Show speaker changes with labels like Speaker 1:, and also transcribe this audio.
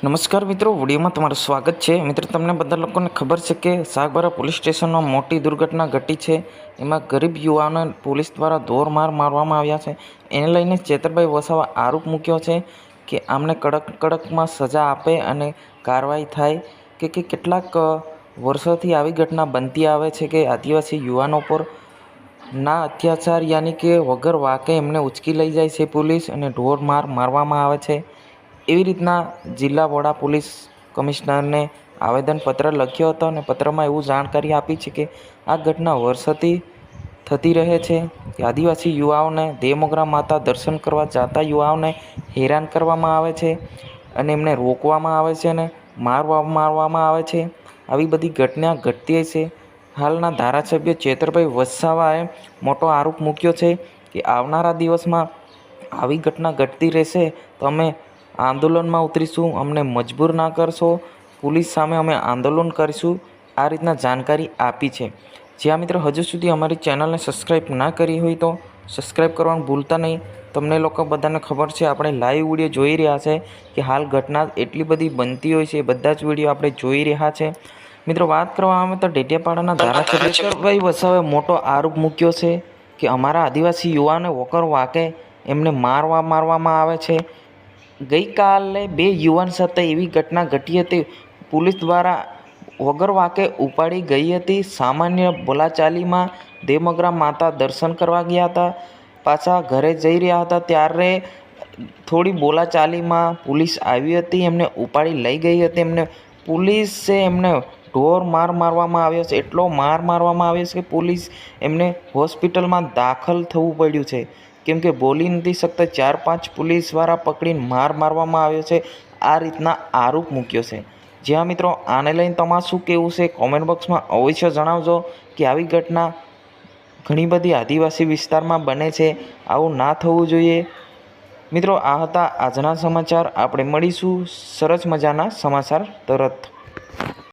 Speaker 1: નમસ્કાર મિત્રો, વિડીયોમાં તમારું સ્વાગત છે. મિત્રો, તમને બધા લોકોને ખબર છે કે સાગબારા પોલીસ સ્ટેશનમાં મોટી દુર્ઘટના ઘટી છે. એમાં ગરીબ યુવાનોને પોલીસ દ્વારા દોરમાર મારવામાં આવ્યા છે. એને લઈને ચેતરભાઈ વસાવા આરોપ મૂક્યો છે કે આમને કડક કડકમાં સજા આપે અને કાર્યવાહી થાય કે કે કેટલાક વર્ષોથી આવી ઘટના બનતી આવે છે કે આદિવાસી યુવાનો પર ના અત્યાચાર યાની કે વગર વાકે એમને ઉચકી લઈ જાય છે પોલીસ અને ઢોર માર મારવામાં આવે છે. એવી રીતના જિલ્લા વડા પોલીસ કમિશનરને આવેદનપત્ર લખ્યો હતો અને પત્રમાં એવું જાણકારી આપી છે કે આ ઘટના વર્ષોથી થતી રહે છે. કે આદિવાસી યુવાઓને દેવમોગરા માતા દર્શન કરવા જતા યુવાઓને હેરાન કરવામાં આવે છે અને એમને રોકવામાં આવે છે અને મારવા મારવામાં આવે છે. આવી બધી ઘટના ઘટતી છે. હાલના ધારાસભ્ય ચેતરભાઈ વસાવાએ મોટો આરોપ મૂક્યો છે કે આવનારા દિવસમાં આવી ઘટના ઘટતી રહેશે તો અમે આંદોલનમાં ઉતરીશું, અમને મજબૂર ના કરશો. પોલીસ સામે અમે આંદોલન કરીશું. આ રીતના જાણકારી આપી છે. જ્યાં મિત્રો, હજુ સુધી અમારી ચેનલને સબસ્ક્રાઈબ ના કરી હોય તો સબસ્ક્રાઈબ કરવાનું ભૂલતા નહીં. તમને લોકો બધાને ખબર છે, આપણે લાઈવ વીડિયો જોઈ રહ્યા છે કે હાલ ઘટના એટલી બધી બનતી હોય છે, એ બધા જ વીડિયો આપણે જોઈ રહ્યા છે. મિત્રો, વાત કરવામાં આવે તો ડેટિયાપાડાના ધારાસભ્યભાઈ વસાવે મોટો આરોપ મૂક્યો છે કે અમારા આદિવાસી યુવાને વોકર વાકે એમને મારવા મારવામાં આવે છે. ગઈકાલે બે યુવાન સાથે એવી ઘટના ઘટી હતી. પોલીસ દ્વારા વગર વાંકે ઉપાડી ગઈ હતી. સામાન્ય બોલાચાલીમાં દેવમગરા માતા દર્શન કરવા ગયા હતા. પાછા ઘરે જઈ રહ્યા હતા ત્યારે થોડી બોલાચાલીમાં પોલીસ આવી હતી. એમને ઉપાડી લઈ ગઈ હતી. એમને પોલીસે એમને ઢોર માર મારવામાં આવ્યો છે. એટલો માર મારવામાં આવ્યો છે કે પોલીસ એમને હોસ્પિટલમાં દાખલ થવું પડ્યું છે. કેમ કે બોલી નથી શકતા, ચાર પાંચ પોલીસવાળા પકડીને માર મારવામાં આવ્યો છે. આ રીતના આરોપ મૂક્યો છે. જ્યાં મિત્રો, આને લઈને તમારું શું કહેવું છે? કોમેન્ટ બોક્સમાં અવશ્ય જણાવજો કે આવી ઘટના ઘણી બધી આદિવાસી વિસ્તારમાં બને છે. આવું ના થવું જોઈએ. મિત્રો, આ હતા આજના સમાચાર. આપણે મળીશું. સરસ મજાના સમાચાર તરત.